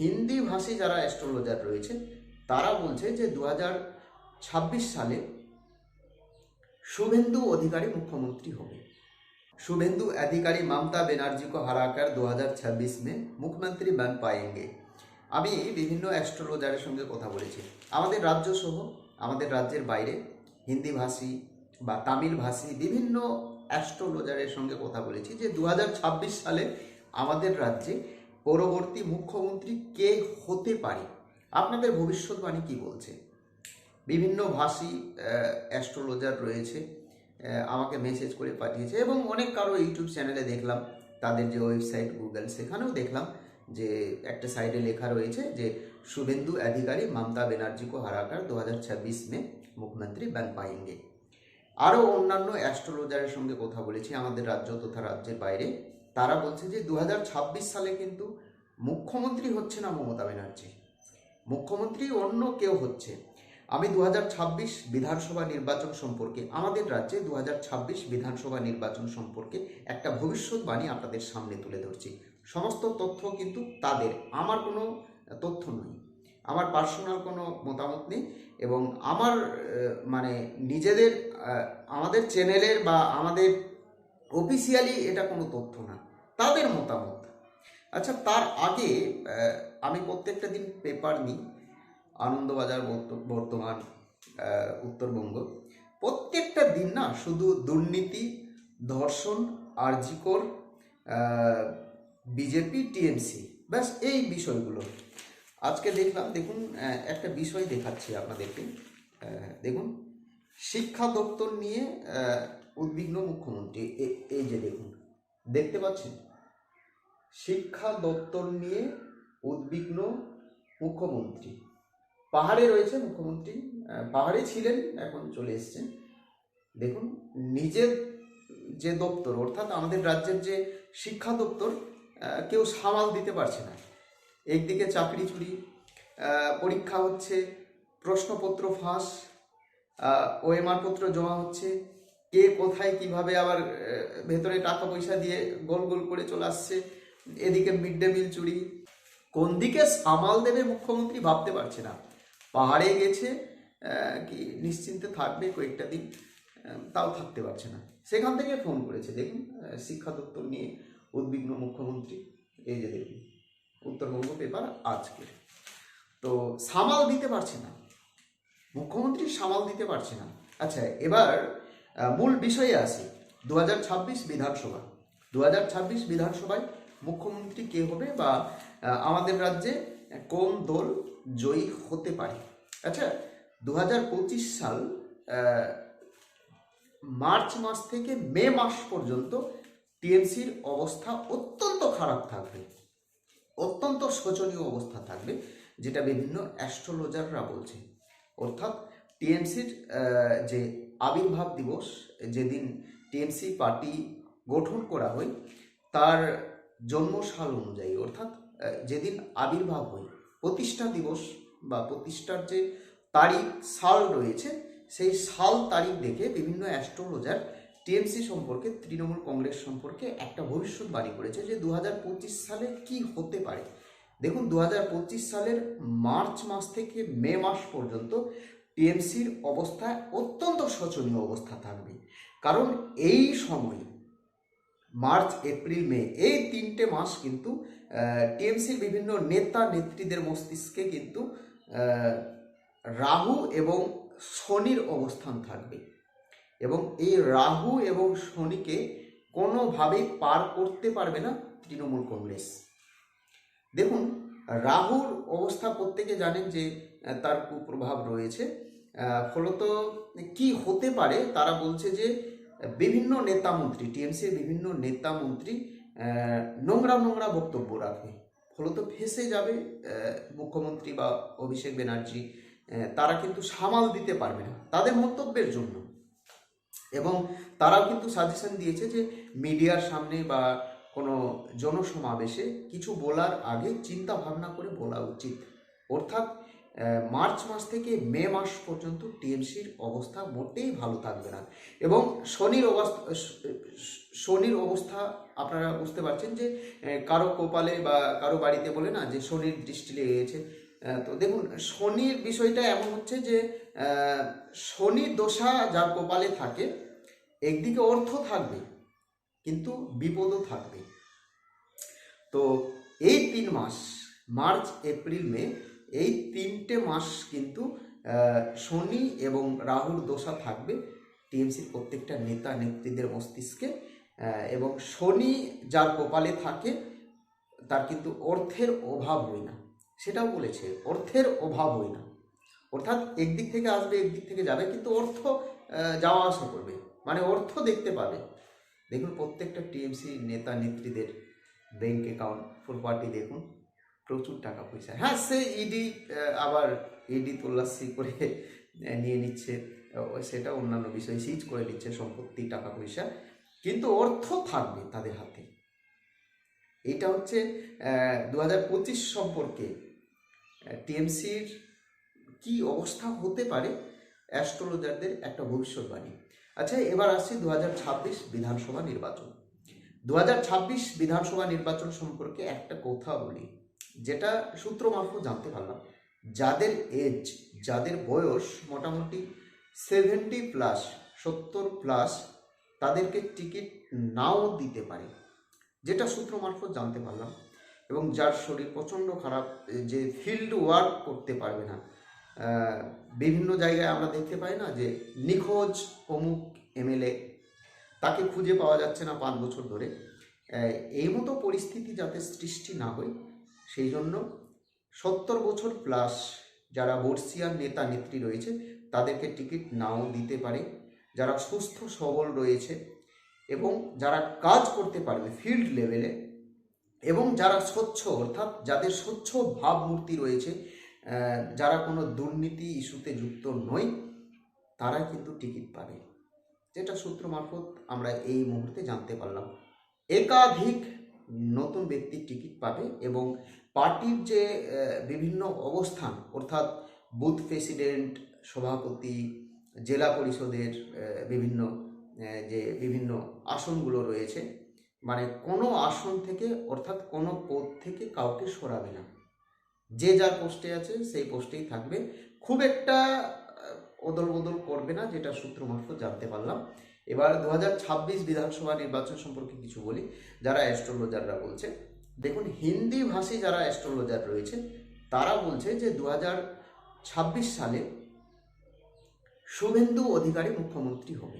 হিন্দি ভাষী যারা অ্যাস্ট্রোলজার রয়েছে তারা বলছে যে দু ছাব্বিশ সালে शुभेंदु अधिकारी मुख्यमंत्री होंगे शुभेंदु अधिकारी ममता बनर्जी को हराकर 2026 में मुख्यमंत्री बन पाएंगे আমি বিভিন্ন অ্যাস্ট্রোলজারের সঙ্গে কথা বলেছি আমাদের রাজ্য সহ আমাদের রাজ্যের বাইরে হিন্দি ভাষী বা তামিল ভাষী বিভিন্ন অ্যাস্ট্রোলজারের সঙ্গে কথা বলেছি যে দু সালে আমাদের রাজ্যে পরবর্তী মুখ্যমন্ত্রী কে হতে পারে? আপনাদের ভবিষ্যৎবাণী কি বলছে? বিভিন্ন ভাষী অ্যাস্ট্রোলজার রয়েছে আমাকে মেসেজ করে পাঠিয়েছে এবং অনেক কারও ইউটিউব চ্যানেলে দেখলাম। তাদের যে ওয়েবসাইট গুগল সেখানেও দেখলাম যে একটা সাইডে লেখা রয়েছে যে শুভেন্দু অধিকারী মমতা ব্যানার্জি কো হারাকার দু হাজার ছাব্বিশ মে মুখ্যমন্ত্রী বান পাएंगे আরও অন্যান্য অ্যাস্ট্রোলজারের সঙ্গে কথা বলেছি, আমাদের রাজ্য তথা রাজ্যের বাইরে। তারা বলছে যে দু হাজার ছাব্বিশ সালে কিন্তু মুখ্যমন্ত্রী হচ্ছে না মমতা ব্যানার্জি। মুখ্যমন্ত্রী অন্য কেউ হচ্ছে। আমি দু হাজার ছাব্বিশ বিধানসভা নির্বাচন সম্পর্কে, আমাদের রাজ্যে দু হাজার ছাব্বিশ বিধানসভা নির্বাচন সম্পর্কে একটা ভবিষ্যৎবাণী আপনাদের সামনে তুলে ধরছি। সমস্ত তথ্য কিন্তু তাদের, আমার কোনো তথ্য নয় আমার পার্সোনাল কোনো মতামত নেই এবং আমার মানে নিজেদের আমাদের চ্যানেলের বা আমাদের অফিসিয়ালি এটা কোনো তথ্য না। তাদের মতামত। আচ্ছা তার আগে আমি প্রত্যেকটা দিন পেপার নিই, আনন্দবাজার বর্ত- বর্তমান উত্তরবঙ্গ। প্রত্যেকটা দিন না, শুধু দুর্নীতি, ধর্ষণ, আরজিকর বিজেপি, টিএমসি, ব্যাস, এই বিষয়গুলো। আজকে দেখলাম, দেখুন একটা বিষয় দেখাচ্ছি আপনাদেরকে। দেখুন, শিক্ষা দপ্তর নিয়ে উদ্বিগ্ন মুখ্যমন্ত্রী এই যে দেখুন, দেখতে পাচ্ছেন? শিক্ষা দপ্তর নিয়ে উদ্বিগ্ন মুখ্যমন্ত্রী। পাহাড়ে রয়েছে মুখ্যমন্ত্রী পাহাড়ে ছিলেন, এখন চলে এসছেন। দেখুন, নিজের যে দপ্তর, অর্থাৎ আমাদের রাজ্যের যে শিক্ষা দপ্তর কেউ সামাল দিতে পারছে না। একদিকে চাকরি চুরি পরীক্ষা হচ্ছে, প্রশ্নপত্র ফাঁস ওএমআর পত্র জমা হচ্ছে কে কোথায় কীভাবে আবার ভেতরে টাকা পয়সা দিয়ে গোল গোল করে চলে আসছে, এদিকে মিড ডে মিল চুরি। কোন দিকে সামাল দেবে মুখ্যমন্ত্রী ভাবতে পারছে না। পাহাড়ে গেছে কি নিশ্চিন্তে থাকবে কয়েকটা দিন তাও থাকতে পারছে না। সেখান থেকে ফোন করেছে, দেখুন শিক্ষা দপ্তর নিয়ে উদ্বিগ্ন মুখ্যমন্ত্রী। এই যে দেখুন, উত্তরবঙ্গ পেপার আজকে তো সামাল দিতে পারছে না। মুখ্যমন্ত্রী সামাল দিতে পারছে না। আচ্ছা এবার মূল বিষয়ে আসি। দু বিধানসভা। দু হাজার ছাব্বিশ বিধানসভায় মুখ্যমন্ত্রী কে হবে বা আমাদের রাজ্যে কোন দল জয়ী হতে পারে? আচ্ছা দু হাজার পঁচিশ সাল মার্চ মাস থেকে মে মাস পর্যন্ত টিএমসির অবস্থা অত্যন্ত খারাপ থাকবে। অত্যন্ত শোচনীয় অবস্থা থাকবে, যেটা বিভিন্ন অ্যাস্ট্রোলজাররা বলছে। অর্থাৎ টিএমসির যে আবির্ভাব দিবস, যেদিন টিএমসি পার্টি গঠন করা হয়, তার জন্মসাল অনুযায়ী, অর্থাৎ যেদিন আবির্ভাব হয়, প্রতিষ্ঠা দিবস বা প্রতিষ্ঠার যে তারিখ, সাল রয়েছে, সেই সাল তারিখ দেখে বিভিন্ন অ্যাস্ট্রোলজার টিএমসি সম্পর্কে, তৃণমূল কংগ্রেস সম্পর্কে একটা ভবিষ্যৎবাণী করেছে যে দু হাজার পঁচিশ সালে কি হতে পারে। দেখুন দু হাজার পঁচিশ সালের মার্চ মাস থেকে মে মাস পর্যন্ত টিএমসির অবস্থা অত্যন্ত শোচনীয় অবস্থা থাকবে। কারণ এই সময় মার্চ, এপ্রিল, মে এই তিনটে মাস কিন্তু টিএমসির বিভিন্ন নেতা নেত্রীদের মস্তিষ্কে কিন্তু রাহু এবং শনির অবস্থান থাকবে। এবং এই রাহু এবং শনিকে কোনোভাবেই পার করতে পারবে না তৃণমূল কংগ্রেস। দেখুন, রাহুর অবস্থা প্রত্যেকে জানেন যে তার কুপ্রভাব রয়েছে। ফলত, কি হতে পারে? তারা বলছে যে, বিভিন্ন নেতা মন্ত্রী টিএমসির বিভিন্ন নেতা মন্ত্রী নোংরা নোংরা বক্তব্য রাখে। ফলত ফেসে যাবে মুখ্যমন্ত্রী বা অভিষেক ব্যানার্জি তারা কিন্তু সামাল দিতে পারবে না তাদের মন্তব্যের জন্য। এবং তারাও কিন্তু সাজেশন দিয়েছে যে, মিডিয়ার সামনে বা কোনো জনসমাবেশে কিছু বলার আগে চিন্তা ভাবনা করে বলা উচিত। অর্থাৎ মার্চ মাস থেকে মে মাস পর্যন্ত টিএমসির অবস্থা মোটেই ভালো থাকবে না। এবং শনির অবস্থা শনির অবস্থা আপনারা বুঝতে পারছেন যে কারও কপালে বা কারও বাড়িতে বলে না যে শনির দৃষ্টি লেগে গেছে। তো দেখুন, শনির বিষয়টা এমন হচ্ছে যে শনি দশা যার কপালে থাকে, একদিকে অর্থ থাকবে, কিন্তু বিপদও থাকবে। তো এই তিন মাস, মার্চ, এপ্রিল, মে এই তিনটে মাস কিন্তু শনি এবং রাহুর দশা থাকবে টিএমসির প্রত্যেকটা নেতা নেত্রীদের মস্তিষ্কে এবং শনি যার কপালে থাকে, তার কিন্তু অর্থের অভাব হয় না। সেটাও বলেছে, অর্থের অভাব হয় না। অর্থাৎ একদিক থেকে আসবে, একদিক থেকে যাবে, কিন্তু অর্থ যাওয়া আসা করবে। মানে অর্থ দেখতে পাবে। দেখুন প্রত্যেকটা টিএমসি নেতা নেত্রীদের ব্যাংক অ্যাকাউন্ট ফুল পার্টি দেখুন। প্রচুর টাকা পয়সা। হ্যাঁ সে ইডি আবার ইডি তল্লাশি করে নিয়ে নিচ্ছে। সেটা অন্যান্য বিষয় সিজ করে নিচ্ছে সম্পত্তি, টাকা পয়সা। কিন্তু অর্থ থাকবে তাদের হাতে। এটা হচ্ছে দু হাজার পঁচিশ সম্পর্কে টিএমসির কি অবস্থা হতে পারে, অ্যাস্ট্রোলজারদের একটা ভবিষ্যৎবাণী। আচ্ছা এবার আসছি দু হাজার ছাব্বিশ বিধানসভা নির্বাচন। দু হাজার ছাব্বিশ বিধানসভা নির্বাচন সম্পর্কে একটা কথা বলি। যেটা সূত্র মারফত জানতে পারলাম, যাদের এজ যাদের বয়স মোটামুটি সেভেন্টি প্লাস সত্তর প্লাস তাদেরকে টিকিট নাও দিতে পারে। যেটা সূত্র মারফত জানতে পারলাম এবং যার শরীর প্রচণ্ড খারাপ, যে ফিল্ড ওয়ার্ক করতে পারবে না। বিভিন্ন জায়গায় আমরা দেখতে পাই না যে নিখোঁজ অমুক এমএলএ, তাকে খুঁজে পাওয়া যাচ্ছে না পাঁচ বছর ধরে। এই মতো পরিস্থিতি যাতে সৃষ্টি না হয় সেই জন্য সত্তর বছর প্লাস যারা বর্ষিয়ান নেতা নেত্রী রয়েছে, তাদেরকে টিকিট নাও দিতে পারে। যারা সুস্থ, সবল রয়েছে এবং যারা কাজ করতে পারবে ফিল্ড লেভেলে এবং যারা স্বচ্ছ, অর্থাৎ যাদের স্বচ্ছ ভাবমূর্তি রয়েছে যারা কোনো দুর্নীতি ইস্যুতে যুক্ত নয় তারা কিন্তু টিকিট পাবে। যেটা সূত্র মারফত আমরা এই মুহূর্তে জানতে পারলাম। একাধিক নতুন ব্যক্তি টিকিট পাবে এবং পার্টির যে বিভিন্ন অবস্থান, অর্থাৎ বুথ প্রেসিডেন্ট, সভাপতি, জেলা পরিষদের বিভিন্ন যে বিভিন্ন আসনগুলো রয়েছে মানে কোনো আসন থেকে, অর্থাৎ কোনো পদ থেকে কাউকে সরাবে না। যে যার পোস্টে আছে, সেই পোস্টেই থাকবে। খুব একটা ওদল বদল করবে না, যেটা সূত্র মারফত জানতে পারলাম। এবার দু হাজার ছাব্বিশ বিধানসভা নির্বাচন সম্পর্কে কিছু বলি, যারা অ্যাস্ট্রোলজাররা বলছে। দেখুন, হিন্দি ভাষী যারা অ্যাস্ট্রোলজার রয়েছে তারা বলছে যে দু হাজার ছাব্বিশ সালে শুভেন্দু অধিকারী মুখ্যমন্ত্রী হবে।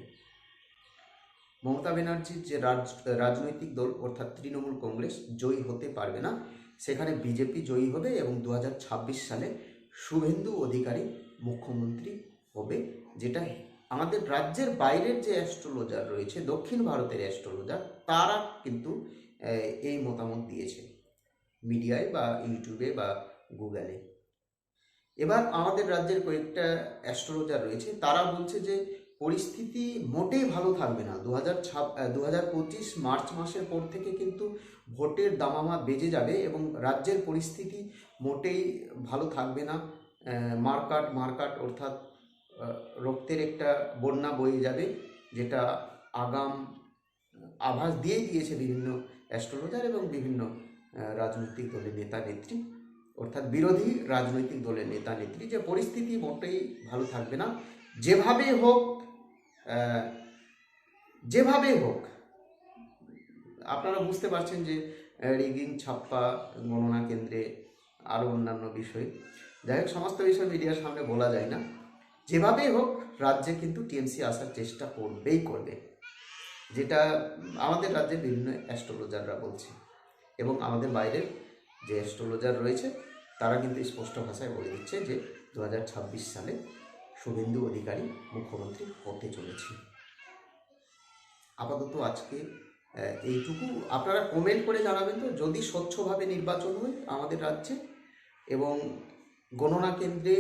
মমতা ব্যানার্জির যে রাজ, রাজনৈতিক দল, অর্থাৎ তৃণমূল কংগ্রেস, জয়ী হতে পারবে না। সেখানে বিজেপি জয়ী হবে এবং দু হাজার ছাব্বিশ সালে শুভেন্দু অধিকারী মুখ্যমন্ত্রী হবে, যেটা আমাদের রাজ্যের বাইরের যে অ্যাস্ট্রোলজার রয়েছে, দক্ষিণ ভারতের অ্যাস্ট্রোলজার তারা কিন্তু এই মতামত দিয়েছে মিডিয়ায় বা ইউটিউবে বা গুগলে। এবার আমাদের রাজ্যের কয়েকটা অ্যাস্ট্রোলজার রয়েছে, তারা বলছে যে পরিস্থিতি মোটেই ভালো থাকবে না। দু হাজার দু হাজার পঁচিশ মার্চ মাসের পর থেকে কিন্তু ভোটের দামামা বেজে যাবে এবং রাজ্যের পরিস্থিতি মোটেই ভালো থাকবে না। মারকাট মারকাট অর্থাৎ রক্তের একটা বন্যা বয়ে যাবে, যেটা আগাম, আভাস দিয়ে দিয়েছে বিভিন্ন অ্যাস্ট্রোলজার এবং বিভিন্ন রাজনৈতিক দলের নেতা, নেত্রী। অর্থাৎ বিরোধী রাজনৈতিক দলের নেতা, নেত্রী, যে পরিস্থিতি মোটেই ভালো থাকবে না। যেভাবে হোক যেভাবে হোক, আপনারা বুঝতে পারছেন যে রিগিং, ছাপ্পা, গণনা কেন্দ্রে আরও অন্যান্য বিষয়। যাই হোক, সমস্ত বিষয় মিডিয়ার সামনে বলা যায় না। যেভাবেই হোক, রাজ্যে কিন্তু টিএমসি আসার চেষ্টা করবেই করবে। যেটা আমাদের রাজ্যে বিভিন্ন অ্যাস্ট্রোলজাররা বলছে এবং আমাদের বাইরের যে অ্যাস্ট্রোলজার রয়েছে, তারা কিন্তু স্পষ্ট ভাষায় বলে দিচ্ছে যে দু হাজার ছাব্বিশ সালে শুভেন্দু অধিকারী মুখ্যমন্ত্রী হতে চলেছে। আপাতত আজকে এইটুকু। আপনারা কমেন্ট করে জানাবেন তো, যদি স্বচ্ছভাবে নির্বাচন হয় আমাদের রাজ্যে এবং গণনা কেন্দ্রে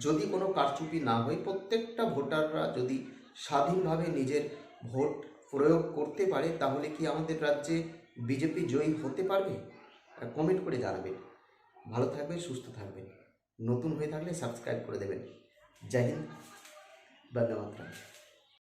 যদি কোনো কারচুপি না হয়, প্রত্যেকটা ভোটাররা যদি স্বাধীনভাবে নিজের ভোট প্রয়োগ করতে পারে, তাহলে কি আমাদের রাজ্যে বিজেপি জয়ী হতে পারবে? কমেন্ট করে জানাবেন। ভালো থাকবেন, সুস্থ থাকবেন। নতুন হয়ে থাকলে সাবস্ক্রাইব করে দেবেন। জয় হিন্দ, বন্দে